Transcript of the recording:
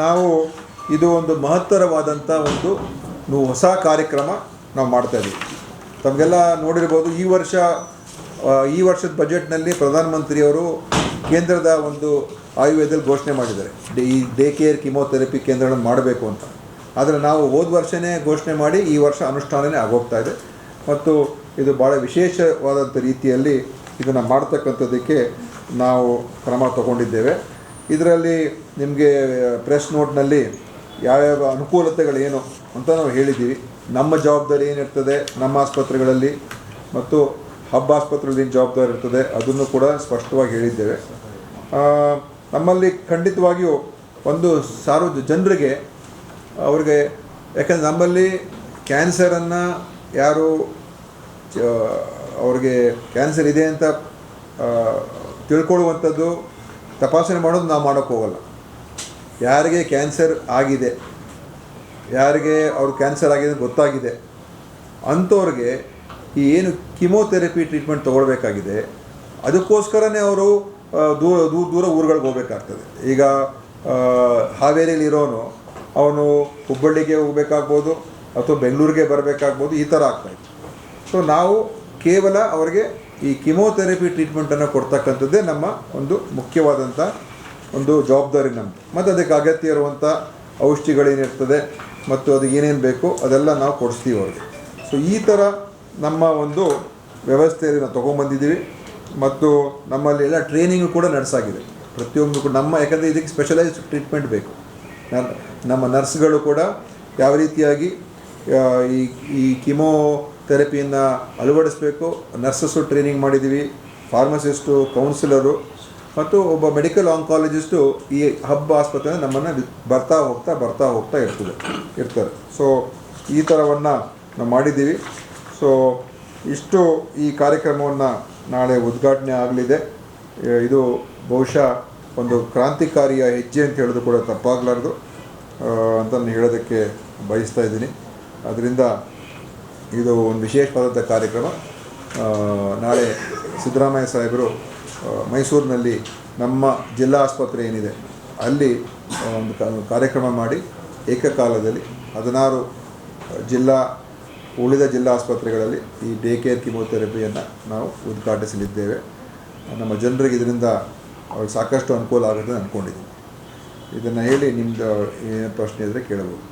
ನಾವು ಇದು ಒಂದು ಮಹತ್ತರವಾದಂಥ ಒಂದು ಹೊಸ ಕಾರ್ಯಕ್ರಮ ನಾವು ಮಾಡ್ತಾ ಇದ್ದೀವಿ ತಮಗೆಲ್ಲ ನೋಡಿರ್ಬೋದು ಈ ವರ್ಷ ಈ ವರ್ಷದ ಬಜೆಟ್ನಲ್ಲಿ ಪ್ರಧಾನಮಂತ್ರಿಯವರು ಕೇಂದ್ರದ ಒಂದು ಆಯುರ್ವೇದದಲ್ಲಿ ಘೋಷಣೆ ಮಾಡಿದ್ದಾರೆ. ಈ ಡೇ ಕೇರ್ ಕಿಮೋಥೆರಪಿ ಕೇಂದ್ರಗಳನ್ನು ಮಾಡಬೇಕು ಅಂತ. ಆದರೆ ನಾವು ಹೋದ ವರ್ಷವೇ ಘೋಷಣೆ ಮಾಡಿ ಈ ವರ್ಷ ಅನುಷ್ಠಾನವೇ ಆಗೋಗ್ತಾ ಇದೆ. ಮತ್ತು ಇದು ಭಾಳ ವಿಶೇಷವಾದಂಥ ರೀತಿಯಲ್ಲಿ ಇದನ್ನು ಮಾಡ್ತಕ್ಕಂಥದ್ದಕ್ಕೆ ನಾವು ಕ್ರಮ ತಗೊಂಡಿದ್ದೇವೆ. ಇದರಲ್ಲಿ ನಿಮಗೆ ಪ್ರೆಸ್ ನೋಟ್ನಲ್ಲಿ ಯಾವ್ಯಾವ ಅನುಕೂಲತೆಗಳೇನು ಅಂತ ನಾವು ಹೇಳಿದ್ದೀವಿ. ನಮ್ಮ ಜವಾಬ್ದಾರಿ ಏನಿರ್ತದೆ, ನಮ್ಮ ಆಸ್ಪತ್ರೆಗಳಲ್ಲಿ ಮತ್ತು ಹಬ್ಬ ಆಸ್ಪತ್ರೆಗಳಲ್ಲಿ ಜವಾಬ್ದಾರಿ ಇರ್ತದೆ ಅದನ್ನು ಕೂಡ ಸ್ಪಷ್ಟವಾಗಿ ಹೇಳಿದ್ದೇವೆ. ನಮ್ಮಲ್ಲಿ ಖಂಡಿತವಾಗಿಯೂ ಒಂದು ಸಾರ್ವ ಜನರಿಗೆ ಅವ್ರಿಗೆ, ಯಾಕಂದರೆ ನಮ್ಮಲ್ಲಿ ಕ್ಯಾನ್ಸರನ್ನು ಯಾರು ಅವ್ರಿಗೆ ಕ್ಯಾನ್ಸರ್ ಇದೆ ಅಂತ ತಿಳ್ಕೊಳ್ಳುವಂಥದ್ದು ತಪಾಸಣೆ ಮಾಡೋದು ನಾವು ಮಾಡೋಕ್ಕೋಗಲ್ಲ ಯಾರಿಗೆ ಕ್ಯಾನ್ಸರ್ ಆಗಿದೆ, ಯಾರಿಗೆ ಅವ್ರು ಕ್ಯಾನ್ಸರ್ ಆಗಿದೆ ಗೊತ್ತಾಗಿದೆ, ಅಂಥವ್ರಿಗೆ ಈ ಏನು ಕಿಮೋಥೆರಪಿ ಟ್ರೀಟ್ಮೆಂಟ್ ತೊಗೊಳ್ಬೇಕಾಗಿದೆ, ಅದಕ್ಕೋಸ್ಕರನೇ ಅವರು ದೂರ ದೂರ ದೂರ ಊರುಗಳಿಗೆ ಹೋಗ್ಬೇಕಾಗ್ತದೆ. ಈಗ ಹಾವೇರಿಯಲ್ಲಿರೋನು ಅವನು ಹುಬ್ಬಳ್ಳಿಗೆ ಹೋಗಬೇಕಾಗ್ಬೋದು ಅಥವಾ ಬೆಂಗಳೂರಿಗೆ ಬರಬೇಕಾಗ್ಬೋದು, ಈ ಥರ ಆಗ್ತಾಯಿತ್ತು ಸೊ ನಾವು ಕೇವಲ ಅವರಿಗೆ ಈ ಕಿಮೋಥೆರಪಿ ಟ್ರೀಟ್ಮೆಂಟನ್ನು ಕೊಡ್ತಕ್ಕಂಥದ್ದೇ ನಮ್ಮ ಒಂದು ಮುಖ್ಯವಾದಂಥ ಒಂದು ಜವಾಬ್ದಾರಿ ನಮ್ಮದು ಮತ್ತು ಅದಕ್ಕೆ ಅಗತ್ಯ ಇರುವಂಥ ಔಷಧಿಗಳೇನಿರ್ತದೆ ಮತ್ತು ಅದಕ್ಕೆ ಏನೇನು ಬೇಕು ಅದೆಲ್ಲ ನಾವು ಕೊಡಿಸ್ತೀವಿ ಅವ್ರಿಗೆ. ಸೊ ಈ ಥರ ನಮ್ಮ ಒಂದು ವ್ಯವಸ್ಥೆಯಲ್ಲಿ ನಾವು ತೊಗೊಂಬಂದಿದ್ದೀವಿ ಮತ್ತು ನಮ್ಮಲ್ಲಿ ಎಲ್ಲ ಟ್ರೈನಿಂಗು ಕೂಡ ನಡೆಸಾಗಿದೆ. ಪ್ರತಿಯೊಂದು ಕೂಡ ನಮ್ಮ, ಯಾಕಂದರೆ ಇದಕ್ಕೆ ಸ್ಪೆಷಲೈಸ್ಡ್ ಟ್ರೀಟ್ಮೆಂಟ್ ಬೇಕು. ನಮ್ಮ ನರ್ಸ್ಗಳು ಕೂಡ ಯಾವ ರೀತಿಯಾಗಿ ಈ ಈ ಕಿಮೋ ಥೆರಪಿಯನ್ನು ಅಳವಡಿಸಬೇಕು. ನರ್ಸಸ್ಸು ಟ್ರೈನಿಂಗ್ ಮಾಡಿದ್ದೀವಿ ಫಾರ್ಮಸಿಸ್ಟು, ಕೌನ್ಸಿಲರು ಮತ್ತು ಒಬ್ಬ ಮೆಡಿಕಲ್ ಆಂಕಾಲಜಿಸ್ಟು ಈ ಹಬ್ಬ ಆಸ್ಪತ್ರೆ ನಮ್ಮನ್ನು ಬರ್ತಾ ಹೋಗ್ತಾ ಬರ್ತಾ ಹೋಗ್ತಾ ಇರ್ತದೆ, ಇರ್ತಾರೆ. ಸೊ ಈ ಥರವನ್ನು ನಾವು ಮಾಡಿದ್ದೀವಿ ಸೊ ಇಷ್ಟು ಈ ಕಾರ್ಯಕ್ರಮವನ್ನು ನಾಳೆ ಉದ್ಘಾಟನೆ ಆಗಲಿದೆ. ಇದು ಬಹುಶಃ ಒಂದು ಕ್ರಾಂತಿಕಾರಿಯ ಹೆಜ್ಜೆ ಅಂತ ಹೇಳೋದು ಕೂಡ ತಪ್ಪಾಗಲಾರ್ದು. ಅಂತ ಹೇಳೋದಕ್ಕೆ ಬಯಸ್ತಾ ಇದ್ದೀನಿ. ಅದರಿಂದ ಇದು ಒಂದು ವಿಶೇಷವಾದಂಥ ಕಾರ್ಯಕ್ರಮ. ನಾಳೆ ಸಿದ್ದರಾಮಯ್ಯ ಸಾಹೇಬರು ಮೈಸೂರಿನಲ್ಲಿ ನಮ್ಮ ಜಿಲ್ಲಾ ಆಸ್ಪತ್ರೆ ಏನಿದೆ, ಅಲ್ಲಿ ಒಂದು ಕಾರ್ಯಕ್ರಮ ಮಾಡಿ ಏಕಕಾಲದಲ್ಲಿ ಹದಿನಾರು ಜಿಲ್ಲಾ, ಉಳಿದ ಜಿಲ್ಲಾ ಆಸ್ಪತ್ರೆಗಳಲ್ಲಿ ಈ ಡೇ ಕೇರ್ ಕಿಮೋಥೆರಪಿಯನ್ನು ನಾವು ಉದ್ಘಾಟಿಸಲಿದ್ದೇವೆ. ನಮ್ಮ ಜನರಿಗೆ ಇದರಿಂದ ಅವ್ರಿಗೆ ಸಾಕಷ್ಟು ಅನುಕೂಲ ಆಗುತ್ತೆ ಅಂದ್ಕೊಂಡಿದ್ದೀನಿ. ಇದನ್ನು ಹೇಳಿ ನಿಮ್ಮದು ಏನು ಪ್ರಶ್ನೆ ಇದ್ದರೆ ಕೇಳಬಹುದು.